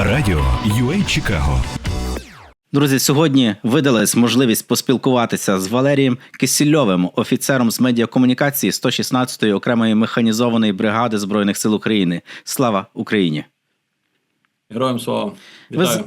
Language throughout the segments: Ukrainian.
Радіо UA Чикаго Друзі, сьогодні видалась можливість поспілкуватися з Валерієм Кисільовим, офіцером з медіакомунікації 116-ї окремої механізованої бригади Збройних сил України. Слава Україні! Героям слава. Вітаю. ви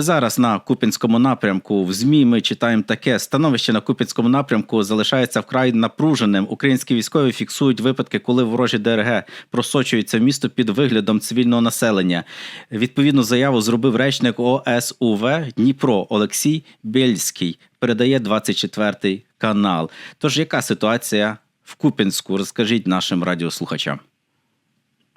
зараз на Купінському напрямку. В ЗМІ ми читаємо таке. Становище на Купінському напрямку залишається вкрай напруженим. Українські військові фіксують випадки, коли ворожі ДРГ просочуються в місто під виглядом цивільного населення. Відповідну заяву зробив речник ОСУВ Дніпро Олексій Бєльський. Передає 24 канал. Тож, яка ситуація в Купінську? Розкажіть нашим радіослухачам.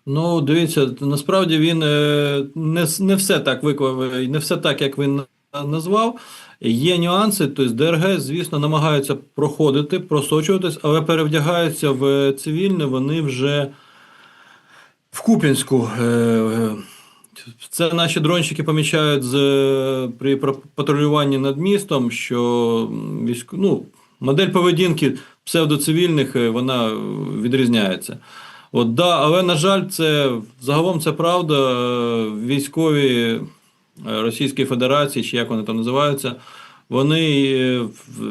Ну, дивіться, насправді він е, не, не все так виклав, не все так, як він назвав. Є нюанси, тобто ДРГ, звісно, намагаються проходити, просочуватись, але перевдягаються в цивільне, вони вже в Куп'янську. Е, е, Це наші дронщики помічають з, е, при патрулюванні над містом, що ну, модель поведінки псевдоцивільних е, вона е, відрізняється. От, да, але, на жаль, це загалом це правда. Е, Військові е, Російської Федерації, чи як вони там називаються, вони е,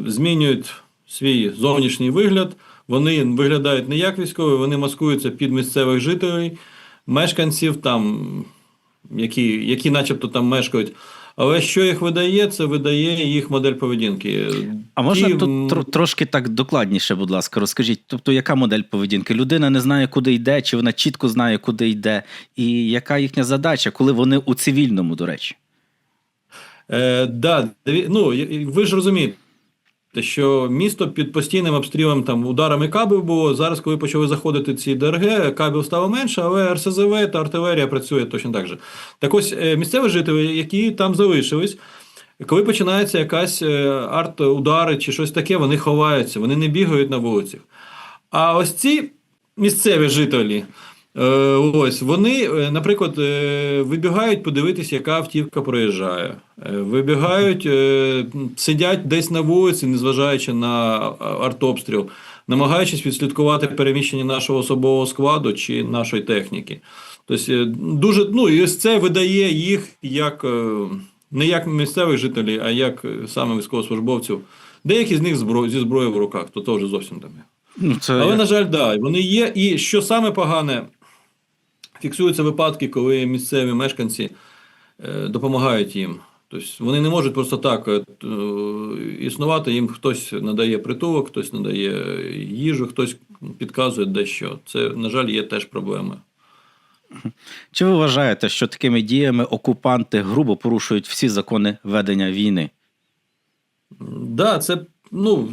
змінюють свій зовнішній вигляд. Вони виглядають не як військові, вони маскуються під місцевих жителів, мешканців, там, які, які начебто там мешкають. Але що їх видає, це видає їх модель поведінки. А можна Ті, тут тр трошки так докладніше, будь ласка, розкажіть. Тобто, яка модель поведінки? Людина не знає, куди йде, чи вона чітко знає, куди йде, і яка їхня задача, коли вони у цивільному, до речі? Е, да, ну, ви ж розумієте, що місто під постійним обстрілом там ударами кабів було. Зараз, коли почали заходити ці ДРГ, кабів стало менше, але РСЗВ та артилерія працює точно так же. Так ось е, місцеві жителі, які там залишились. Коли починається якась е, арт-удари чи щось таке, вони ховаються, вони не бігають на вулицях. А ось ці місцеві жителі, ось вони, е, наприклад, е, вибігають подивитися, яка автівка проїжджає. Е, Вибігають, е, сидять десь на вулиці, незважаючи на артобстріл, намагаючись відслідкувати переміщення нашого особового складу чи нашої техніки. Тобто, е, дуже, ну, і ось це видає їх як е, не як місцевих жителів, а як е, саме військовослужбовців. Деякі з них збро... зі зброєю в руках, то вже зовсім там. Ну, це Але, на жаль, да, вони є. І що саме погане, фіксуються випадки, коли місцеві мешканці е, допомагають їм. Тобто вони не можуть просто так е, е, існувати, їм хтось надає притулок, хтось надає їжу, хтось підказує дещо. Це, на жаль, є теж проблема. Чи ви вважаєте, що такими діями окупанти грубо порушують всі закони ведення війни? Да, це, ну,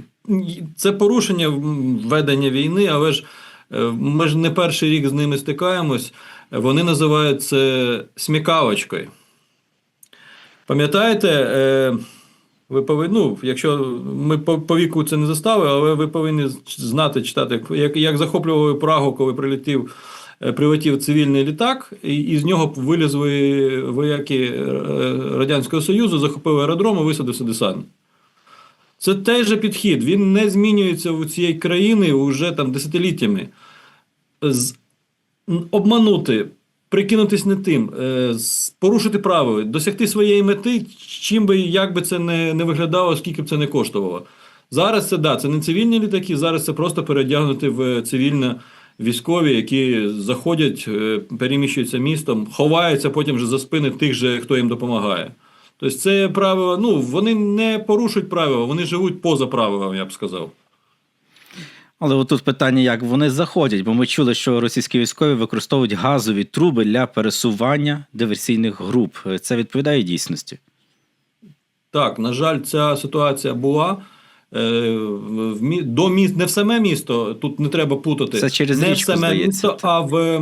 це порушення ведення війни, але ж ми ж не перший рік з ними стикаємось. Вони називають це смікалочкою. Пам'ятаєте, е, ви повинні, ну, якщо ми по, віку це не заставили, але ви повинні знати, читати, як, як захоплювали Прагу, коли прилетів, е, прилетів цивільний літак, і, і з нього вилізли вояки е, Радянського Союзу, захопили аеродром і висадився десант. Це той же підхід. Він не змінюється у цієї країни вже там десятиліттями. З... Обманути, прикинутись не тим, е, порушити правила, досягти своєї мети, чим би як би це не, не виглядало, скільки б це не коштувало. Зараз це да, це не цивільні літаки, зараз це просто передягнути в цивільне військові, які заходять, е, переміщуються містом, ховаються потім вже за спини тих же, хто їм допомагає. Тобто це правила, ну вони не порушують правила, вони живуть поза правилами, я б сказав. Але отут питання, як вони заходять, бо ми чули, що російські військові використовують газові труби для пересування диверсійних груп. Це відповідає дійсності. Так, на жаль, ця ситуація була. Е, до міст... Не в саме місто, тут не треба путати. Це через не річку, в саме здається. місто, а в,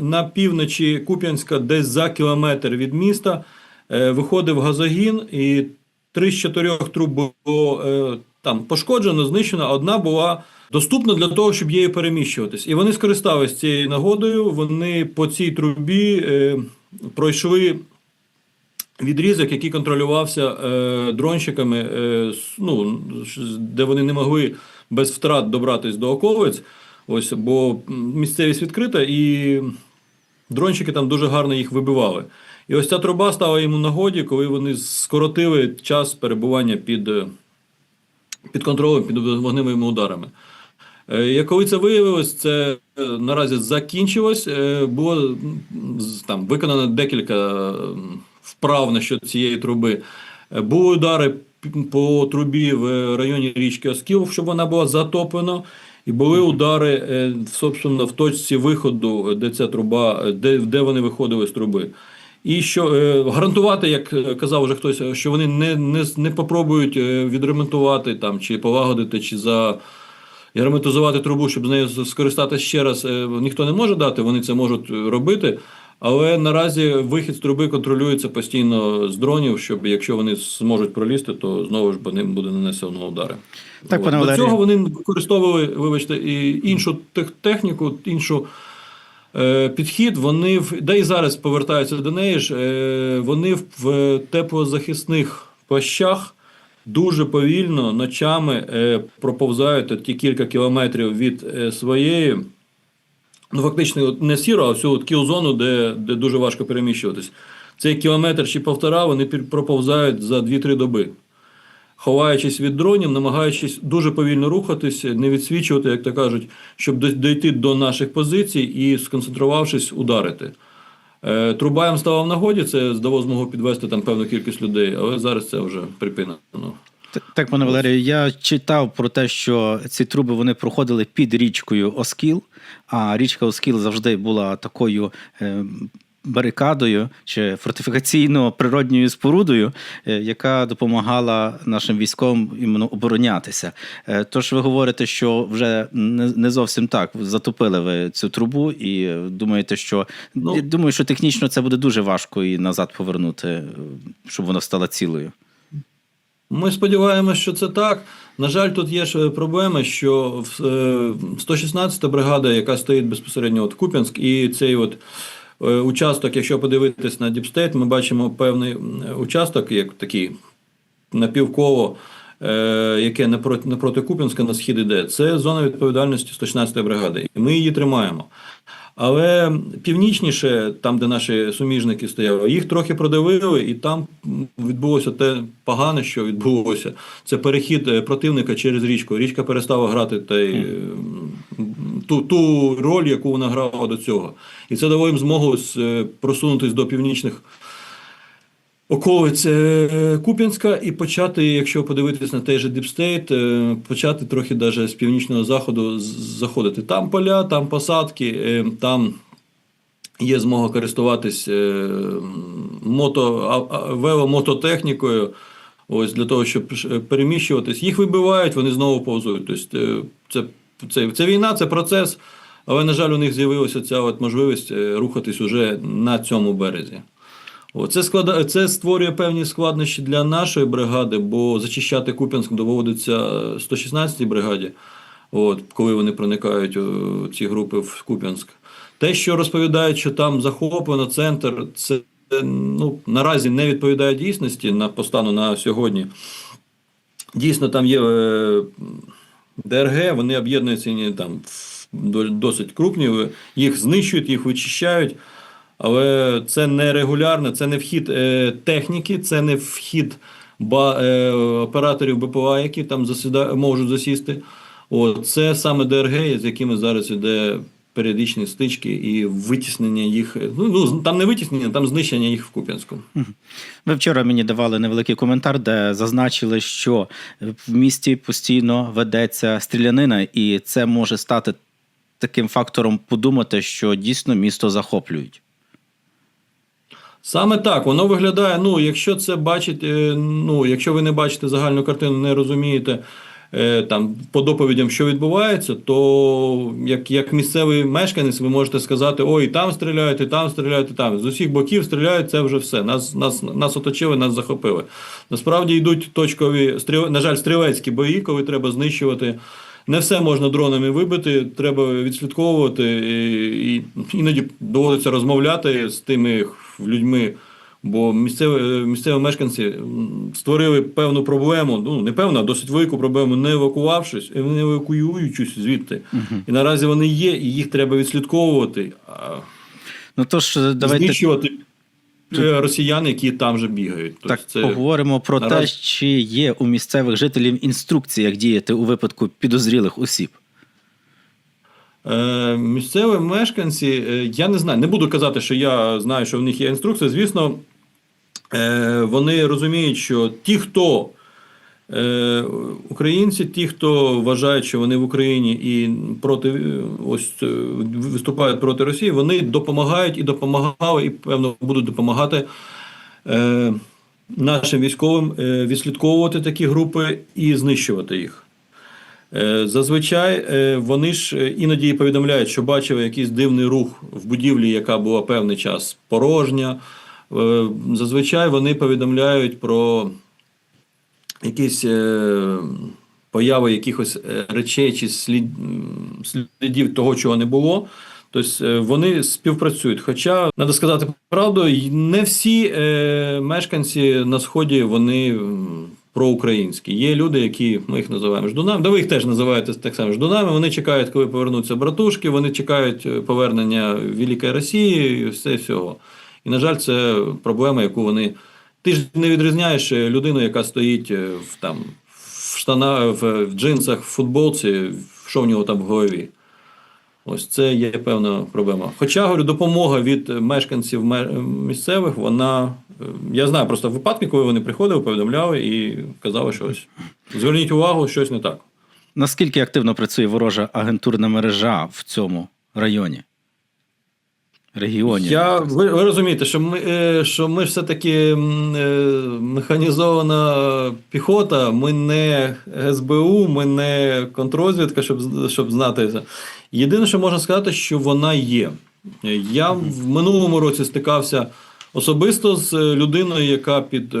на півночі Куп'янська, десь за кілометр від міста, виходив газогін, і три з чотирьох труб було е, там пошкоджено, знищено, одна була доступна для того, щоб її переміщуватись. І вони скористалися цією нагодою. Вони по цій трубі е, пройшли відрізок, який контролювався е, дронщиками, е, ну, де вони не могли без втрат добратись до околиць. Ось, бо місцевість відкрита, і дрончики там дуже гарно їх вибивали. І ось ця труба стала йому нагоді, коли вони скоротили час перебування під, е, під контролем, під вогневими ударами. Е, Як коли це виявилось, це е, наразі закінчилось. Е, Було там виконано декілька вправ на щодо цієї труби. Е, Були удари по трубі в районі річки Оскіл, щоб вона була затоплена. І були удари, е, собственно, в точці виходу, де ця труба, е, де, де вони виходили з труби. І що е, гарантувати, як е, казав вже хтось, що вони не, не, не попробують е, відремонтувати там, чи полагодити, чи за і ремонтизувати трубу, щоб з нею скористатися ще раз, е, ніхто не може дати, вони це можуть робити. Але наразі вихід з труби контролюється постійно з дронів, щоб якщо вони зможуть пролізти, то знову ж по ним буде нанесено удари. Так, пане До цього вони використовували, вибачте, і іншу тех- техніку, іншу підхід. Вони в де і зараз повертаються до неї ж. Е, вони в, теплозахисних плащах дуже повільно ночами е, проповзають ті кілька кілометрів від е, своєї. Ну, фактично, не сіру, а всю кіл-зону, де, де дуже важко переміщуватись. Цей кілометр чи півтора вони проповзають за 2-3 доби. Ховаючись від дронів, намагаючись дуже повільно рухатись, не відсвічувати, як то кажуть, щоб дійти до наших позицій і, сконцентрувавшись, ударити. Е, Труба їм стала в нагоді, це здалося змогло підвести там певну кількість людей, але зараз це вже припинено. Так, пане Валерію, я читав про те, що ці труби вони проходили під річкою Оскіл, а річка Оскіл завжди була такою. Барикадою чи фортифікаційно-природньою спорудою, е, яка допомагала нашим військовим іменно оборонятися. Е, Тож ви говорите, що вже не зовсім так затопили ви цю трубу, і думаєте, що Ну- я думаю, що технічно це буде дуже важко і назад повернути, е, щоб вона стала цілою. Ми сподіваємося, що це так. На жаль, тут є ж проблема, що е, 116-та бригада, яка стоїть безпосередньо от Куп'янськ, і цей от участок, якщо подивитись на Діпстейт, ми бачимо певний участок, як такий яке е, яке не проти Куп'янська на схід іде. Це зона відповідальності 116-ї бригади. І ми її тримаємо. Але північніше, там, де наші суміжники стояли, їх трохи продавили, і там відбулося те погане, що відбулося. Це перехід е, противника через річку. Річка перестала грати той, ту, ту роль, яку вона грала до цього. І це дало їм змогу е, просунутися до північних околиць е, Куп'янська і почати, якщо подивитись на той же Діпстейт, почати трохи даже з північного заходу заходити. Там поля, там посадки, е, там є змога користуватись е, мото, веломототехнікою. Ось для того, щоб переміщуватись. Їх вибивають, вони знову повзують. Тобто, це, це, це війна, це процес. Але, на жаль, у них з'явилася ця от можливість рухатись уже на цьому березі. Це, склада... це створює певні складнощі для нашої бригади, бо зачищати Куп'янськ доводиться 116-й бригаді, от, коли вони проникають у ці групи в Куп'янськ. Те, що розповідають, що там захоплено центр, це ну, наразі не відповідає дійсності на постану на сьогодні. Дійсно, там є е, ДРГ, вони об'єднуються там, досить крупні, їх знищують, їх вичищають. Але це не регулярно, це не вхід е, техніки, це не вхід ба, е, операторів БПЛА, які там засіда, можуть засісти. От, це саме ДРГ, з якими зараз іде періодичні стички і витіснення їх. Ну, ну там не витіснення, там знищення їх в Куп'янську. Ви вчора мені давали невеликий коментар, де зазначили, що в місті постійно ведеться стрілянина, і це може стати таким фактором подумати, що дійсно місто захоплюють. Саме так, воно виглядає. Ну, якщо це бачить, е, ну, якщо ви не бачите загальну картину, не розумієте е, там по доповідям, що відбувається, то як, як місцевий мешканець, ви можете сказати: ой, там стріляють, і там стріляють, і там. З усіх боків стріляють, це вже все. Нас, нас, нас оточили, нас захопили. Насправді йдуть точкові на жаль, стрілецькі бої, коли треба знищувати. Не все можна дронами вибити, треба відслідковувати, і, і іноді доводиться розмовляти з тими людьми. Бо місцеві, місцеві мешканці створили певну проблему, ну не певну, а досить велику проблему, не евакувавшись, е, не евакуюючись звідти. І наразі вони є, і їх треба відслідковувати. Ну Ну тож давайте знищувати е, росіян, які там же бігають. Тобто так поговоримо про те, чи є у місцевих жителів інструкції, як діяти у випадку підозрілих осіб. Е, місцеві мешканці, е, я не знаю, не буду казати, що я знаю, що в них є інструкція. Звісно, е, вони розуміють, що ті, хто українці, ті, хто вважають, що вони в Україні і проти е, ось е, виступають проти Росії, вони допомагають і допомагали, і певно будуть допомагати. Е, Нашим військовим е, відслідковувати такі групи і знищувати їх. Е, Зазвичай е, вони ж е, іноді повідомляють, що бачили якийсь дивний рух в будівлі, яка була певний час порожня. Е, Зазвичай вони повідомляють про якісь е, появи якихось е, речей чи слід, слідів того, чого не було. Тобто е, вони співпрацюють. Хоча, треба сказати правду, не всі е, мешканці на Сході вони проукраїнські. Є люди, які ми їх називаємо ждунами. Да ви їх теж називаєте так само ждунами. Вони чекають, коли повернуться братушки, вони чекають повернення Великої Росії і все всього. І, на жаль, це проблема, яку вони. Ти ж не відрізняєш е, людину, яка стоїть е, в там в штанах, в, джинсах, в футболці, що в нього там в голові. Ось це є певна проблема. Хоча говорю, допомога від мешканців місцевих, вона е, я знаю просто випадки, коли вони приходили, повідомляли і казали, що ось зверніть увагу, щось не так. Наскільки активно працює ворожа агентурна мережа в цьому районі? Регіоні? Я, ви, ви розумієте, що ми, е, що ми все-таки е, механізована піхота, ми не СБУ, ми не контррозвідка, щоб, щоб знати це. Єдине, що можна сказати, що вона є. Я в минулому році стикався особисто з людиною, яка під е,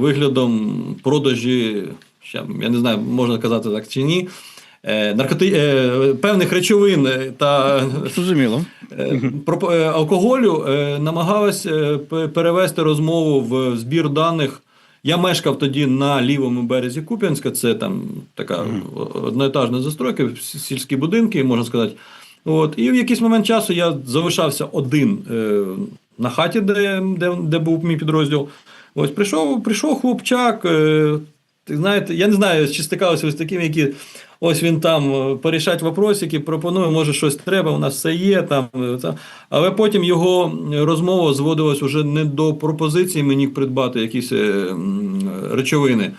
виглядом продажі, ще, я не знаю, можна казати так чи ні. Е, Наркоти... е, певних речовин е, та Зрозуміло. Про алкоголю намагалась перевести розмову в збір даних. Я мешкав тоді на лівому березі Куп'янська, це там така одноетажна застройка, сільські будинки, можна сказати. От, і в якийсь момент часу я залишався один е, на хаті, де, де, де був мій підрозділ. Ось прийшов, прийшов хлопчак. Е, ти знаєте, я не знаю, чи стикалися ви з такими, які ось він там е, порішать вопросики, пропонує, може, щось треба, у нас все є. Там, е. Але потім його розмова зводилась уже не до пропозиції мені придбати якісь е, речовини,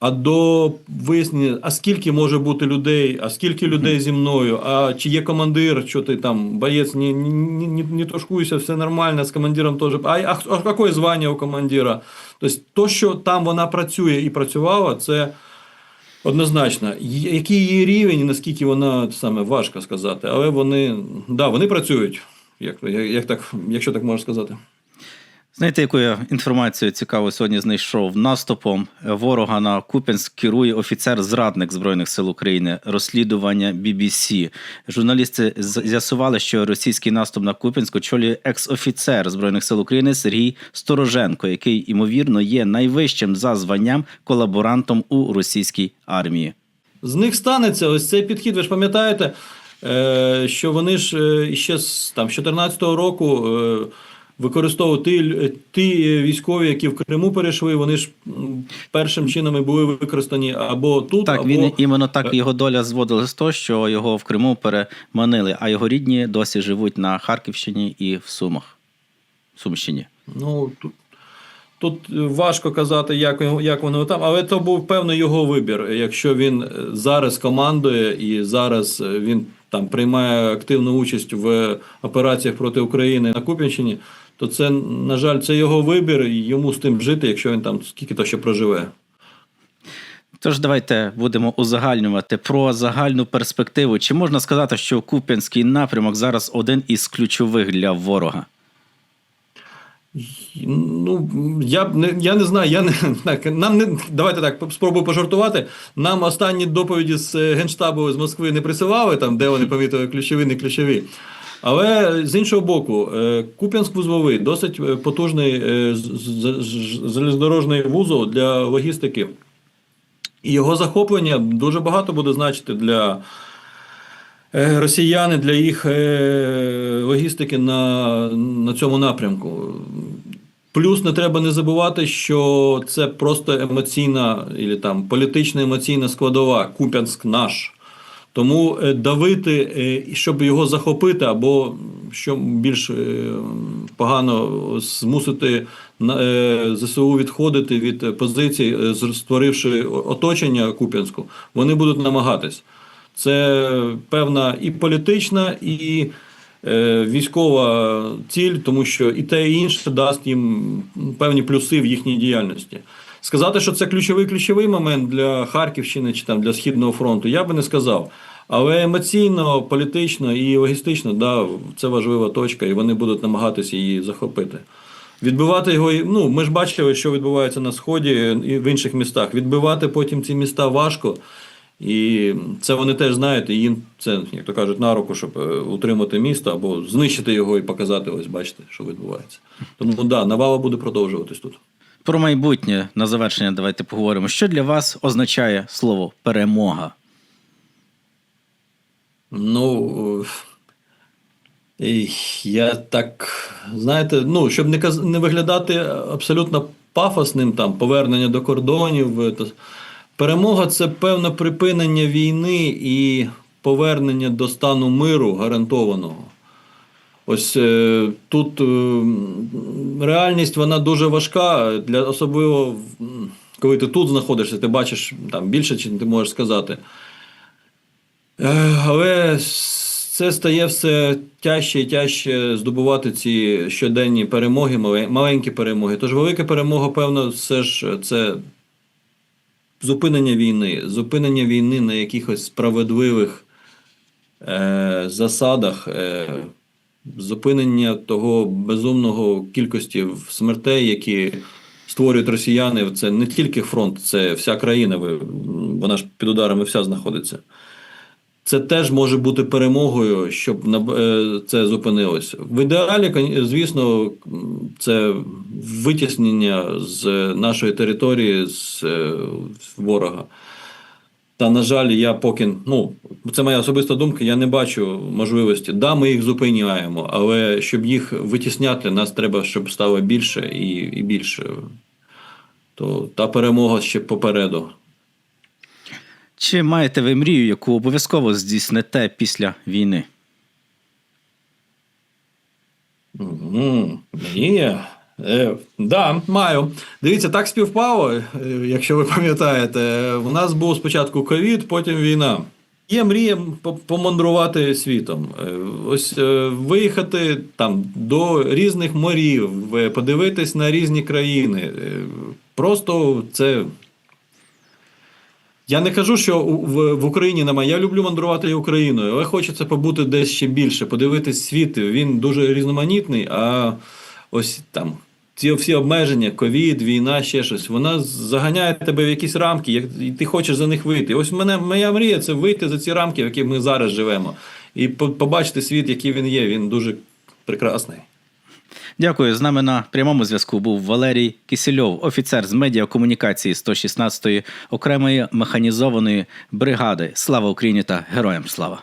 а до вияснення, а скільки може бути людей, а скільки людей зі мною, а чи є командир, що ти там, боєць, не, не, не, не тошкуйся, все нормально, з командиром теж. А, а, а яке звання у командира? Тобто, то, що там вона працює і працювала, це однозначно. Який її рівень наскільки вона саме важко сказати, але вони, да, вони працюють, як, як, як так, якщо так можна сказати. Знаєте, яку я інформацію цікаву сьогодні знайшов? Наступом ворога на Куп'янськ керує офіцер-зрадник Збройних сил України. Розслідування BBC. Журналісти з'ясували, що російський наступ на Куп'янськ очолює екс-офіцер Збройних сил України Сергій Стороженко, який ймовірно є найвищим за званням колаборантом у російській армії. З них станеться ось цей підхід. Ви ж пам'ятаєте, е, що вони ж е, ще з там, з 14-го року е, використовували ті, військові, які в Криму перейшли, вони ж першим чином і були використані або тут, Так, або він іменно так його доля зводила з того, що його в Криму переманили, а його рідні досі живуть на Харківщині і в Сумах. Сумщині. Ну тут, тут важко казати, як, як воно там, але то був певний його вибір. Якщо він е, зараз командує і зараз е, він там приймає активну участь в операціях проти України на Куп'янщині, то це, на жаль, це його вибір, і йому з тим жити, якщо він там скільки то ще проживе. Тож давайте будемо узагальнювати про загальну перспективу. Чи можна сказати, що Куп'янський напрямок зараз один із ключових для ворога? Ну, я не я не знаю. Я не так. Нам не давайте так спробую пожартувати. Нам останні доповіді з е, генштабу з Москви не присилали там, де вони помітили ключові, не ключові. Але з іншого боку, е, Куп'янськ-Вузловий досить е, потужний е, залізнодорожний вузол для логістики. І його захоплення дуже багато буде значити для росіяни для їх логістики на, на цьому напрямку. Плюс не треба не забувати, що це просто емоційна і там політична емоційна складова. Куп'янськ наш. Тому е, давити, е, щоб його захопити, або що більш е, погано змусити ЗСУ відходити від позицій, створивши оточення Куп'янську, вони будуть намагатись. Це певна і політична, і військова ціль, тому що і те, і інше дасть їм певні плюси в їхній діяльності. Сказати, що це ключовий ключовий момент для Харківщини чи там для Східного фронту, я би не сказав. Але емоційно, політично і логістично, да, це важлива точка, і вони будуть намагатися її захопити. Відбивати його, ну ми ж бачили, що відбувається на сході і в інших містах. Відбивати потім ці міста важко. І це вони теж знають, і їм це, як то кажуть, на руку, щоб е, утримати місто або знищити його і показати, ось бачите, що відбувається. Тому да, навала буде продовжуватись тут. Про майбутнє на завершення давайте поговоримо. Що для вас означає слово перемога? Ну, е, я так, знаєте, ну, щоб не, каз... не виглядати абсолютно пафосним, там, повернення до кордонів, е, то... перемога це певне припинення війни і повернення до стану миру гарантованого. Ось е, тут е, реальність вона дуже важка, для особливо коли ти тут знаходишся, ти бачиш там більше, чим ти можеш сказати. Е, Але це стає все тяжче і тяжче здобувати ці щоденні перемоги, маленькі перемоги. Тож велика перемога, певно, все ж це зупинення війни, зупинення війни на якихось справедливих е, засадах, е, зупинення того безумного кількості смертей, які створюють росіяни. Це не тільки фронт, це вся країна. Вона ж під ударами вся знаходиться. Це теж може бути перемогою, щоб е, це зупинилося. В ідеалі, звісно, це витіснення з нашої території з е, ворога. Та, на жаль, я поки, ну, це моя особиста думка, я не бачу можливості. Да, ми їх зупиняємо, але щоб їх витісняти, нас треба, щоб стало більше і, і більше. То та перемога ще попереду. Чи маєте ви мрію, яку обов'язково здійсните після війни? Мрія. Е, да, маю. Дивіться, так співпало, е, якщо ви пам'ятаєте. У нас був спочатку ковід, потім війна. Є мрія помандрувати світом. Е, Ось е, виїхати там до різних морів, подивитись на різні країни. Просто це. Я не кажу, що в Україні немає. Я люблю мандрувати і Україною, але хочеться побути десь ще більше, подивитись світ. Він дуже різноманітний, а ось там ці всі обмеження, ковід, війна, ще щось, вона заганяє тебе в якісь рамки, як, і ти хочеш за них вийти. Ось мене, моя мрія це вийти за ці рамки, в яких ми зараз живемо, і побачити світ, який він є. Він дуже прекрасний. Дякую. З нами на прямому зв'язку був Валерій Кисельов, офіцер з медіакомунікації 116-ї окремої механізованої бригади. Слава Україні та героям слава!